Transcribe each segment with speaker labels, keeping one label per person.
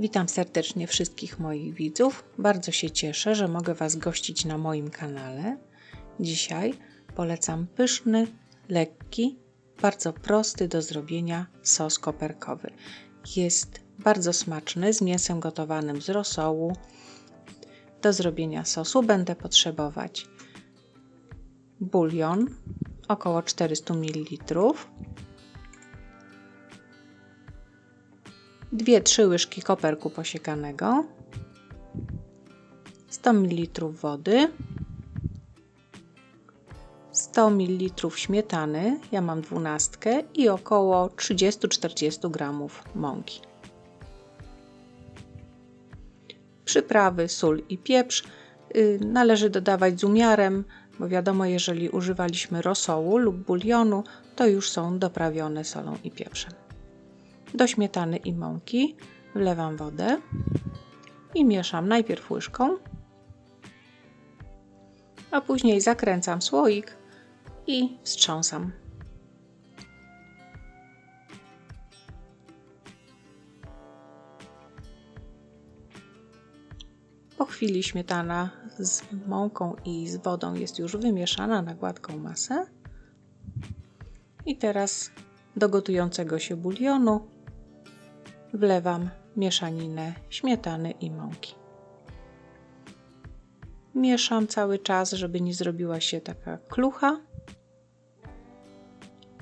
Speaker 1: Witam serdecznie wszystkich moich widzów. Bardzo się cieszę, że mogę Was gościć na moim kanale. Dzisiaj polecam pyszny, lekki, bardzo prosty do zrobienia sos koperkowy. Jest bardzo smaczny z mięsem gotowanym z rosołu. Do zrobienia sosu będę potrzebować bulion około 400 ml, 2-3 łyżki koperku posiekanego, 100 ml wody, 100 ml śmietany, ja mam 12 i około 30-40 g mąki. Przyprawy, sól i pieprz yy, należy dodawać z umiarem, bo wiadomo, jeżeli używaliśmy rosołu lub bulionu, to już są doprawione solą i pieprzem. Do śmietany i mąki wlewam wodę i mieszam najpierw łyżką, a później zakręcam słoik i wstrząsam. Po chwili śmietana z mąką i z wodą jest już wymieszana na gładką masę. I teraz do gotującego się bulionu wlewam mieszaninę śmietany i mąki. Mieszam cały czas, żeby nie zrobiła się taka klucha.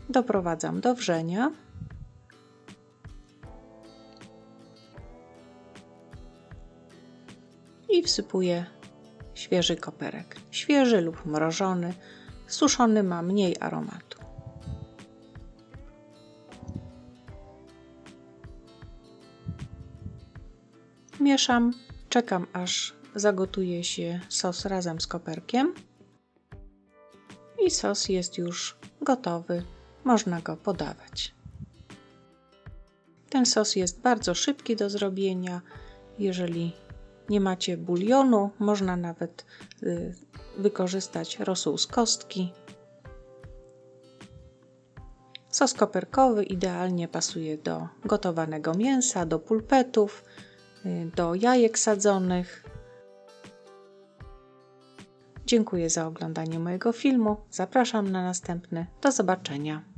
Speaker 1: Doprowadzam do wrzenia. I wsypuję świeży koperek. Świeży lub mrożony. Suszony ma mniej aromatu. Mieszam, czekam aż zagotuje się sos razem z koperkiem. I sos jest już gotowy, można go podawać. Ten sos jest bardzo szybki do zrobienia. Jeżeli nie macie bulionu, można nawet y, wykorzystać rosół z kostki. Sos koperkowy idealnie pasuje do gotowanego mięsa, do pulpetów, do jajek sadzonych. Dziękuję za oglądanie mojego filmu. Zapraszam na następny. Do zobaczenia.